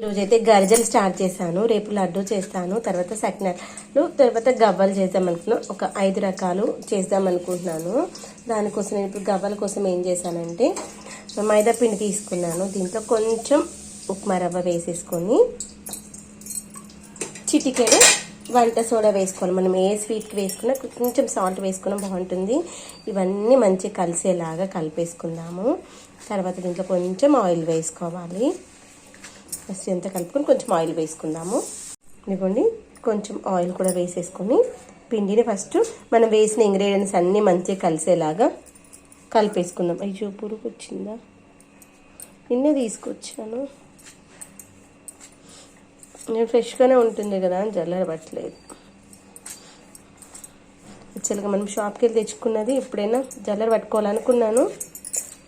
ఈరోజు అయితే గరిజలు స్టార్ట్ చేశాను. రేపు లడ్డు చేస్తాను. తర్వాత సకినాలు తర్వాత గవ్వలు చేద్దాం అనుకున్నాను ఒక ఐదు రకాలు చేద్దాం అనుకుంటున్నాను దానికోసం నేను ఇప్పుడు గవ్వల కోసం ఏం చేశానంటే మైదా పిండి తీసుకున్నాను. దీంట్లో కొంచెం ఉప్మా రవ్వ వేసేసుకొని చిటికెడు వంట సోడా వేసుకోవాలి. మనం ఏ స్వీట్కి వేసుకున్నా కొంచెం సాల్ట్ వేసుకున్నా బాగుంటుంది. ఇవన్నీ మంచిగా కలిసేలాగా కలిపేసుకుందాము. తర్వాత దీంట్లో కొంచెం ఆయిల్ వేసుకోవాలి. ఫస్ట్ అంతా కలుపుకొని కొంచెం ఆయిల్ వేసుకుందాము. ఇదిగోండి కొంచెం ఆయిల్ కూడా వేసేసుకొని పిండిని ఫస్ట్ మనం వేసిన ఇంగ్రీడియంట్స్ అన్నీ మంచిగా కలిసేలాగా కలిపేసుకుందాం. అయ్యో పురుగు వచ్చిందా? నిన్నే తీసుకొచ్చాను నేను ఫ్రెష్గానే ఉంటుంది కదా అని జల్లర పట్టలేదు యాక్చువల్గా మనం షాప్కి వెళ్ళి తెచ్చుకున్నది ఎప్పుడైనా జల్లర పట్టుకోవాలనుకున్నాను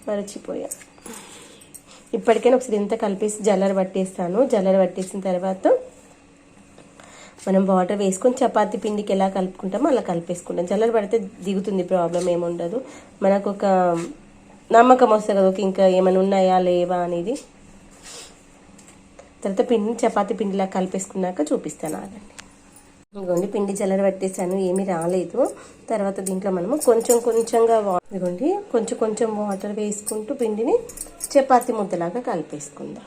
మరచిపోయా. ఇప్పటికైనా ఒకసారి ఇంత కలిపేసి జల్లర పట్టేస్తాను. జల్లర పట్టేసిన తర్వాత మనం వాటర్ వేసుకొని చపాతీ పిండికి ఎలా కలుపుకుంటామో అలా కలిపేసుకుంటాం. జల్లర పడితే దిగుతుంది ప్రాబ్లం ఏముండదు మనకు ఒక నమ్మకం వస్తుంది కదా ఓకే ఇంకా ఏమైనా ఉన్నాయా లేవా అనేది. తర్వాత పిండిని చపాతి పిండిలా కలిపేసుకున్నాక చూపిస్తాను ఆగండి. ఇదిగోండి పిండి జల్లర పట్టేసాను ఏమీ రాలేదు. తర్వాత దీంట్లో మనము కొంచెం కొంచెంగా వా ఇదిగోండి కొంచెం కొంచెం వాటర్ వేసుకుంటూ పిండిని చపాతి ముద్దలాగా కలిపేసుకుందాం.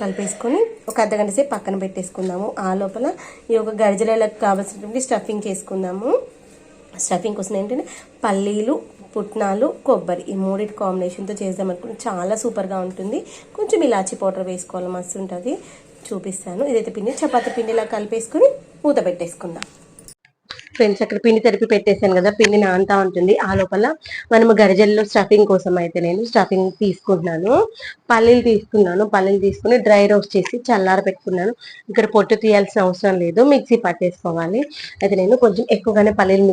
కలిపేసుకొని ఒక అర్ధగంట సేపు పక్కన పెట్టేసుకుందాము. ఆ లోపల ఈ యొక్క గరిజలకు కావాల్సినటువంటి స్టఫింగ్ చేసుకుందాము. స్టఫింగ్ కోసం ఏంటంటే పల్లీలు పుట్నాలు కొబ్బరి ఈ మూడింటి కాంబినేషన్తో చేద్దాం అనుకుంటే చాలా సూపర్గా ఉంటుంది. కొంచెం ఇలాచి పౌడర్ వేసుకోవాలి మస్తు ఉంటుంది. చూపిస్తాను. ఇదైతే పిండి చపాతీ పిండిలా కలిపేసుకొని మూత పెట్టేసుకుందాం. ఫ్రెండ్స్ అక్కడ పిండి తరిపి పెట్టేశాను కదా పిండి నాంతా ఉంటుంది. ఆ లోపల మనము గరిజల్లో స్టఫింగ్ కోసం అయితే నేను స్టఫింగ్ తీసుకుంటున్నాను. పల్లీలు తీసుకున్నాను. పల్లీలు తీసుకుని డ్రై రోస్ట్ చేసి చల్లార పెట్టుకున్నాను. ఇక్కడ పొట్టు తీయాల్సిన అవసరం లేదు. మిక్సీ పట్టేసుకోవాలి. అయితే నేను కొంచెం ఎక్కువగానే పల్లీలు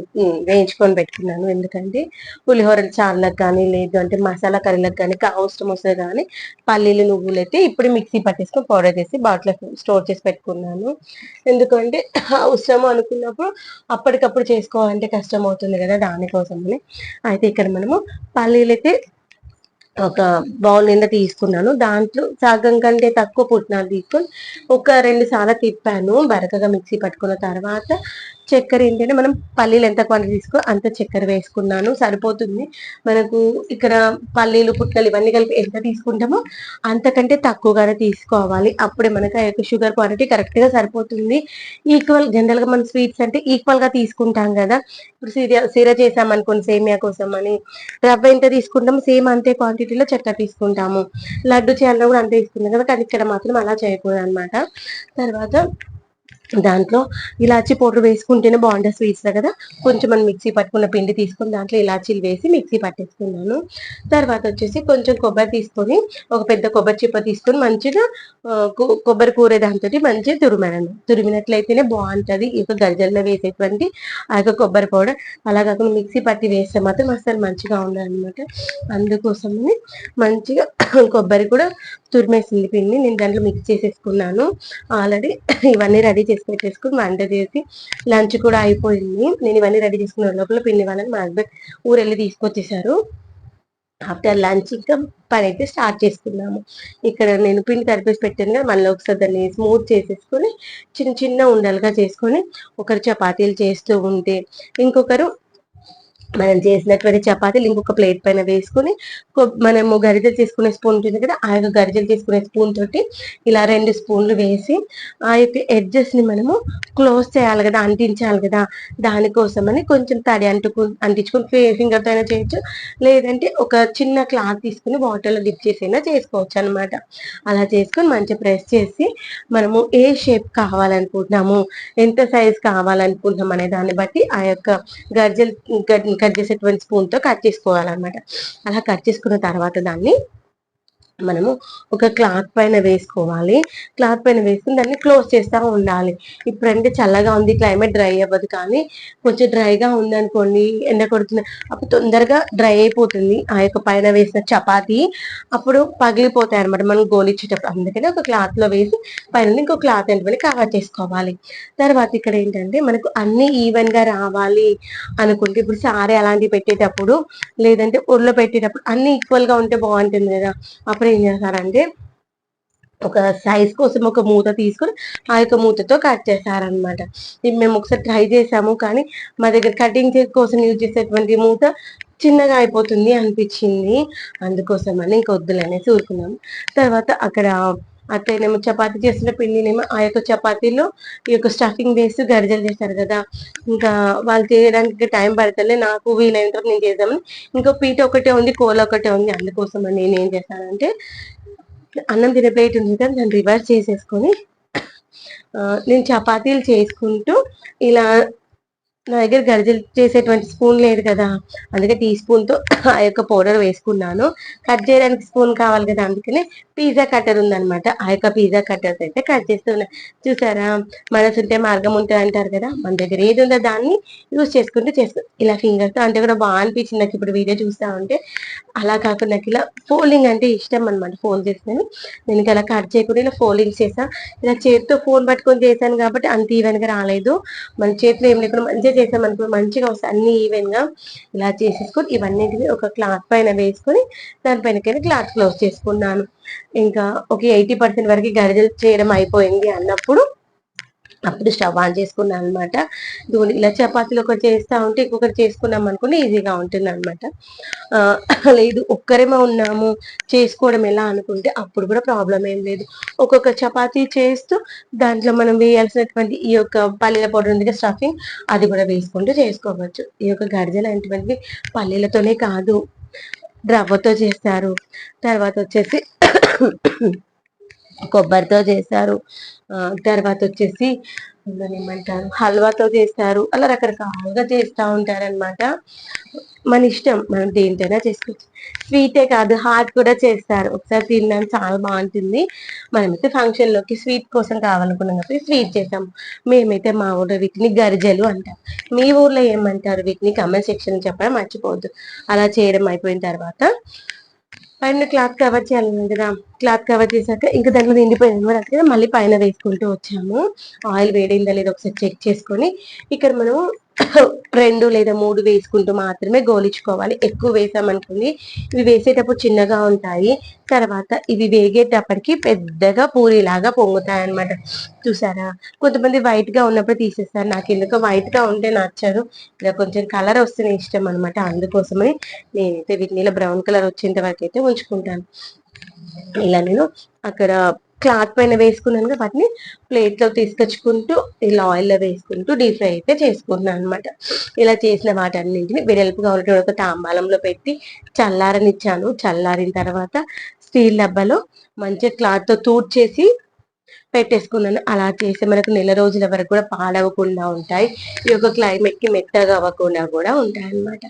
వేయించుకొని పెట్టుకున్నాను. ఎందుకంటే పులిహోర చారులకు కానీ లేదు అంటే మసాలా కర్రీలకు కానీ అవసరం వస్తుంది కానీ పల్లీలు నువ్వులు అయితే ఇప్పుడు మిక్సీ పట్టేసుకొని పౌడర్ చేసి బాటిల్ స్టోర్ చేసి పెట్టుకున్నాను. ఎందుకంటే అవసరం అనుకున్నప్పుడు ఎప్పటికప్పుడు చేసుకోవాలంటే కష్టం అవుతుంది కదా దానికోసమని. అయితే ఇక్కడ మనము పల్లీలు అయితే ఒక బౌల్ నిండా తీసుకున్నాను. దాంట్లో సగం కంటే తక్కువ పుట్నాలు తీసుకొని ఒక రెండు సార్లు తిప్పాను. బరకగా మిక్సీ పట్టుకున్న తర్వాత చక్కెర ఏంటంటే మనం పల్లీలు ఎంత క్వాంటిటీ తీసుకో అంత చక్కెర వేసుకున్నాను సరిపోతుంది. మనకు ఇక్కడ పల్లీలు పుట్టలు ఇవన్నీ కలిపి ఎంత తీసుకుంటామో అంతకంటే తక్కువగానే తీసుకోవాలి. అప్పుడే మనకి ఆ యొక్క షుగర్ క్వాంటిటీ కరెక్ట్గా సరిపోతుంది. ఈక్వల్ జనరల్గా మనం స్వీట్స్ అంటే ఈక్వల్గా తీసుకుంటాం కదా. ఇప్పుడు సిరా సిరా చేసామనుకోండి సేమియా కోసం అని. రవ్వ ఎంత తీసుకుంటాము సేమ్ అంతే క్వాంటిటీలో చక్కెర తీసుకుంటాము. లడ్డు చేయాలన్నా కూడా అంతే తీసుకుంటాం కదా కానీ ఇక్కడ మాత్రం అలా చేయకూడదు అనమాట తర్వాత దాంట్లో ఇలాచీ పౌడర్ వేసుకుంటేనే బాగుంటుంది స్వీట్స్ కదా. కొంచెం మనం మిక్సీ పట్టుకున్న పిండి తీసుకొని దాంట్లో ఇలాచీలు వేసి మిక్సీ పట్టేసుకున్నాను. తర్వాత వచ్చేసి కొంచెం కొబ్బరి తీసుకొని ఒక పెద్ద కొబ్బరి చిప్ప తీసుకొని మంచిగా కొబ్బరి కూర దాంతో మంచిగా తురిమాను తురిమినట్లయితేనే బాగుంటుంది. ఈ యొక్క గరిజల్లో వేసేటువంటి ఆ యొక్క కొబ్బరి పౌడర్. అలా కాకుండా మిక్సీ పట్టి వేస్తే మాత్రం అసలు మంచిగా ఉండదు అనమాట అందుకోసమని మంచిగా కొబ్బరి కూడా తురిమేసింది పిండి. నేను దాంట్లో మిక్స్ చేసేసుకున్నాను. ఆల్రెడీ ఇవన్నీ రెడీ చేసి పెట్టేసుకుని వంట చేసి లంచ్ కూడా అయిపోయింది. నేను ఇవన్నీ రెడీ చేసుకున్న లోపల పిండి వాళ్ళని మా హస్బెండ్ ఊరెళ్ళి తీసుకొచ్చేసారు. ఆఫ్టర్ లంచ్ ఇంకా పని అయితే స్టార్ట్ చేసుకున్నాము. ఇక్కడ నేను పిండి తరిపేసి పెట్టాను కదా మళ్ళీ ఒకసారి దాన్ని స్మూత్ చేసేసుకొని చిన్న చిన్న ఉండలుగా చేసుకొని ఒకరు చపాతీలు చేస్తూ ఉంటే ఇంకొకరు మనం చేసినటువంటి చపాతీలు ఇంకొక ప్లేట్ పైన వేసుకొని మనము గరిజలు తీసుకునే స్పూన్ ఉంటుంది కదా ఆ యొక్క గరిజలు తీసుకునే స్పూన్ తోటి ఇలా రెండు స్పూన్లు వేసి ఆ యొక్క ఎడ్జెస్ని మనము క్లోజ్ చేయాలి కదా అంటించాలి కదా దానికోసమని కొంచెం తడి అంటుకు అంటించుకుని ఫింగర్తో అయినా చేయొచ్చు. లేదంటే ఒక చిన్న క్లాత్ తీసుకుని వాటర్లో డిప్ చేసైనా చేసుకోవచ్చు అనమాట అలా చేసుకొని మంచిగా ప్రెస్ చేసి మనము ఏ షేప్ కావాలనుకుంటున్నాము ఎంత సైజ్ కావాలనుకుంటున్నాం అనే దాన్ని బట్టి ఆ యొక్క గర్జలు కట్ చేసేటువంటి స్పూన్తో కట్ చేసుకోవాలన్నమాట. అలా కట్ చేసుకున్న తర్వాత దాన్ని మనము ఒక క్లాత్ పైన వేసుకోవాలి. క్లాత్ పైన వేసుకుని దాన్ని క్లోజ్ చేస్తూ ఉండాలి. ఇప్పుడంటే చల్లగా ఉంది క్లైమేట్ డ్రై అవ్వదు కానీ కొంచెం డ్రైగా ఉందనుకోండి ఎండ కొడుతుంది అప్పుడు తొందరగా డ్రై అయిపోతుంది. ఆ యొక్క పైన వేసిన చపాతీ అప్పుడు పగిలిపోతాయి అనమాట మనం గోలిచ్చేటప్పుడు. అందుకని ఒక క్లాత్లో వేసి పైన ఇంకో క్లాత్ వెంటనే కవర్ చేసుకోవాలి. తర్వాత ఇక్కడ ఏంటంటే మనకు అన్ని ఈవెన్గా రావాలి అనుకుంటే ఇప్పుడు సారీ అలాంటివి పెట్టేటప్పుడు లేదంటే ఊర్లో పెట్టేటప్పుడు అన్ని ఈక్వల్గా ఉంటే బాగుంటుంది కదా. అప్పుడు అప్పుడు ఏం చేస్తారంటే ఒక సైజ్ కోసం ఒక మూత తీసుకొని ఆ యొక్క మూతతో కట్ చేస్తారనమాట ఇది మేము ఒకసారి ట్రై చేసాము కానీ మా దగ్గర కటింగ్ కోసం యూజ్ చేసేటువంటి మూత చిన్నగా అయిపోతుంది అనిపించింది. అందుకోసం అని ఇంక వద్దులనేసి ఊరుకున్నాము. తర్వాత అక్కడ అట్లనేమో చపాతీ చేసిన పిండినేమో ఆ యొక్క చపాతీలో ఈ యొక్క స్టఫింగ్ వేసి గరిజలు చేస్తారు కదా. ఇంకా వాళ్ళు చేయడానికి టైం పడతలే నాకు వీలైనంత నేను చేద్దామని. ఇంకో పీట ఒకటే ఉంది కోల ఒకటే ఉంది. అందుకోసం అని నేను ఏం చేశానంటే అన్నం తినే ప్లేట్ ఉంది కదా దాన్ని రివర్స్ చేసేసుకొని నేను చపాతీలు చేసుకుంటూ ఇలా నా దగ్గర గరిజలు చేసేటువంటి స్పూన్ లేదు కదా అందుకే టీ స్పూన్తో ఆ యొక్క పౌడర్ వేసుకున్నాను. కట్ చేయడానికి స్పూన్ కావాలి కదా అందుకనే పిజ్జా కట్టర్ ఉందనమాట ఆ యొక్క పిజ్జా కట్టర్స్ అయితే కట్ చేస్తున్నా. చూసారా? మనసు ఉంటే మార్గం ఉంటుంది అంటారు కదా మన దగ్గర ఏది ఉందో దాన్ని యూజ్ చేసుకుంటూ చేసుకో ఇలా ఫింగర్తో అంటే కూడా బాగా అనిపించింది నాకు ఇప్పుడు వీడియో చూస్తా ఉంటే. అలా కాకుండా నాకు ఇలా ఫోల్డింగ్ అంటే ఇష్టం అనమాట ఫోన్ చేస్తాను. నేను ఇలా కట్ చేయకుండా ఇలా ఫోల్డింగ్ చేసా. ఇలా చేతితో ఫోన్ పట్టుకొని చేశాను కాబట్టి అంత ఈవెన్గా రాలేదు. మన చేతిలో ఏం లేకుండా మంచిగా చేసామనుకో మంచిగా వస్తాయి అన్ని ఈవెన్గా ఇలా చేసేసుకొని ఇవన్నీ ఒక క్లాత్ పైన వేసుకొని దానిపైనకైనా క్లాత్ క్లోజ్ చేసుకున్నాను. ఇంకా ఒక ఎయిటీ పర్సెంట్ వరకు గరిజలు చేయడం అయిపోయింది అన్నప్పుడు అప్పుడు స్టవ్ ఆన్ చేసుకున్నాను అనమాట ఇలా చపాతీలు ఒకటి చేస్తా ఉంటే ఇంకొకటి చేసుకున్నాం అనుకుని ఈజీగా ఉంటుంది అనమాట లేదు ఒక్కరేమో ఉన్నాము చేసుకోవడం ఎలా అనుకుంటే అప్పుడు కూడా ప్రాబ్లం ఏం లేదు. ఒక్కొక్క చపాతీ చేస్తూ దాంట్లో మనం వేయాల్సినటువంటి ఈ యొక్క పల్లెల పౌడర్ ఉంది స్టఫింగ్ అది కూడా వేసుకుంటూ చేసుకోవచ్చు. ఈ యొక్క గర్జన అనేటువంటివి పల్లెలతోనే కాదు రవ్వతో చేస్తారు. తర్వాత వచ్చేసి కొబ్బరితో చేస్తారు తర్వాత వచ్చేసి ఏమంటారు? హల్వాతో చేస్తారు. అలా రకరకాలుగా చేస్తూ ఉంటారనమాట మన ఇష్టం మనం దేంతైనా చేసుకోవచ్చు. స్వీటే కాదు హాట్ కూడా చేస్తారు. ఒకసారి తినడానికి చాలా బాగుంటుంది. మనమైతే ఫంక్షన్లోకి స్వీట్ కోసం కావాలనుకున్నాం కాబట్టి స్వీట్ చేసాం మేమైతే మా ఊళ్ళో వీటిని గరిజలు అంటాం. మీ ఊర్లో ఏమంటారు? వీటిని కమెంట్ సెక్షన్ చెప్పడం మర్చిపోవద్దు. అలా చేయడం అయిపోయిన తర్వాత పైన క్లాత్ కవర్ చేయాలి కదా. క్లాత్ కవర్ చేశాక ఇంకా దాంట్లో నిండిపోయింది కదా. మళ్ళీ పైన వేసుకుంటూ వచ్చాము. ఆయిల్ వేడైందా లేదా ఒకసారి చెక్ చేసుకొని. ఇక్కడ మనం రెండు లేదా మూడు వేసుకుంటూ మాత్రమే గోలించుకోవాలి. ఎక్కువ వేసామనుకోండి ఇవి వేసేటప్పుడు చిన్నగా ఉంటాయి. తర్వాత ఇవి వేగేటప్పటికి పెద్దగా పూరిలాగా పొంగుతాయి అనమాట చూసారా? కొంతమంది వైట్గా ఉన్నప్పుడు తీసేస్తారు. నాకు ఎందుకో వైట్గా ఉంటే నచ్చదు. ఇలా కొంచెం కలర్ వస్తేనే ఇష్టం అనమాట అందుకోసమని నేనైతే వీటిని బ్రౌన్ కలర్ వచ్చేంత వరకు అయితే ఉంచుకుంటాను. ఇలా నేను అక్కడ క్లాత్ పైన వేసుకున్నాను వాటిని ప్లేట్లో తీసుకొచ్చుకుంటూ ఇలా ఆయిల్లో వేసుకుంటూ డీప్ ఫ్రై అయితే చేసుకుంటున్నాను అనమాట ఇలా చేసిన వాటన్నింటిని వెడల్పుగా కావాలంటే ఒక తాంబాలంలో పెట్టి చల్లారనిచ్చాను. చల్లారిన తర్వాత స్టీల్ డబ్బాలో మంచిగా క్లాత్తో తూడ్చేసి పెట్టేసుకున్నాను. అలా చేస్తే మనకు నెల రోజుల వరకు కూడా పాడవకుండా ఉంటాయి. ఈ యొక్క క్లైమేట్కి మెత్తగా అవ్వకుండా కూడా ఉంటాయి అన్నమాట.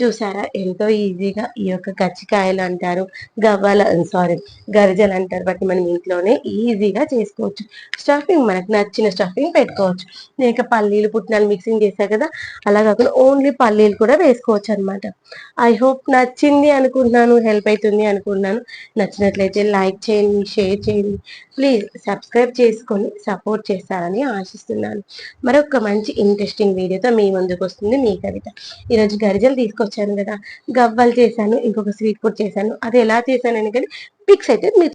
చూసారా? ఎంతో ఈజీగా ఈ యొక్క కచ్చికాయలు అంటారు గవ్వాల సారీ గరిజలు అంటారు. బట్టి మనం ఇంట్లోనే ఈజీగా చేసుకోవచ్చు. స్టఫింగ్ మనకు నచ్చిన స్టఫింగ్ పెట్టుకోవచ్చు. లేక పల్లీలు పుట్టినాలు మిక్సింగ్ చేశా కదా? అలా కాకుండా ఓన్లీ పల్లీలు కూడా వేసుకోవచ్చు అనమాట ఐ హోప్ నచ్చింది అనుకుంటున్నాను హెల్ప్ అవుతుంది అనుకుంటున్నాను. నచ్చినట్లయితే లైక్ చేయండి షేర్ చేయండి. ప్లీజ్ సబ్స్క్రైబ్ చేసుకొని సపోర్ట్ చేస్తారని ఆశిస్తున్నాను. మరొక మంచి ఇంట్రెస్టింగ్ వీడియోతో మీ ముందుకు వస్తుంది మీ కవిత. ఈరోజు గరిజలు తీసుకొచ్చాను కదా. గవ్వలు చేశాను ఇంకొక స్వీట్ కూడా చేశాను. అది ఎలా చేశాను కానీ పిక్స్ అయితే మీరు